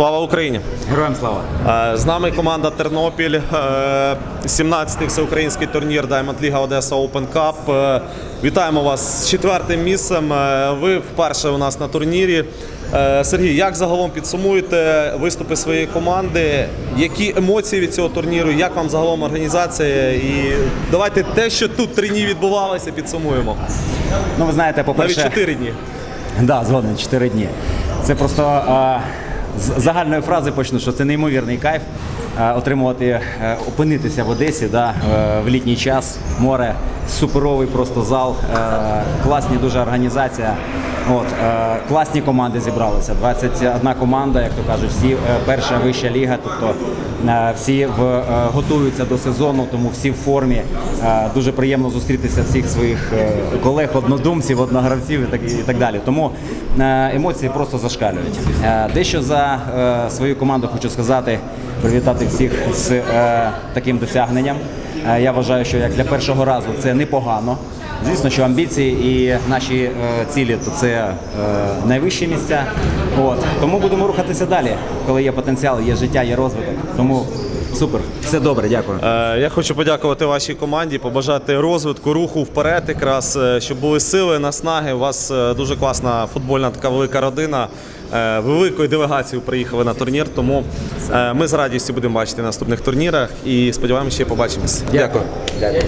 Слава Україні! Героям слава! Е, З нами команда Тернопіль, е, 17-й всеукраїнський турнір Diamond League Одеса Open Cup. Е, Вітаємо вас з четвертим місцем. Е, Ви вперше у нас на турнірі. Е, Сергій, як загалом підсумуєте виступи своєї команди? Які емоції від цього турніру? Як вам загалом організація? І давайте те, що тут три дні відбувалося, підсумуємо. Ну, ви знаєте, Навіть по-перше, чотири дні. Да, згоден, 4 дні. Це просто а, з загальної фрази почну, що це неймовірний кайф отримувати, е, опинитися в Одесі да, е, в літній час, море, суперовий просто зал, е, класні дуже організація. От, е, класні команди зібралися. 21 команда, як то кажуть, всі е, перша вища ліга, тобто е, всі в, е, готуються до сезону, тому всі в формі. Е, дуже приємно зустрітися всіх своїх е, колег, однодумців, одногравців і так, і так далі. Тому е, емоції просто зашкалюють. Е, дещо за е, свою команду хочу сказати, привітати всіх з е, таким досягненням. Е, я вважаю, що як для першого разу це непогано. Звісно, що амбіції і наші е, цілі то це е, найвищі місця. От тому будемо рухатися далі, коли є потенціал, є життя, є розвиток. Тому супер, все добре, дякую. Е, Я хочу подякувати вашій команді, побажати розвитку, руху вперед, якраз щоб були сили, наснаги. У вас дуже класна футбольна така велика родина. Великою делегацією приїхали на турнір, тому ми з радістю будемо бачити на наступних турнірах і сподіваємося, ще побачимось. Дякую. Дякую.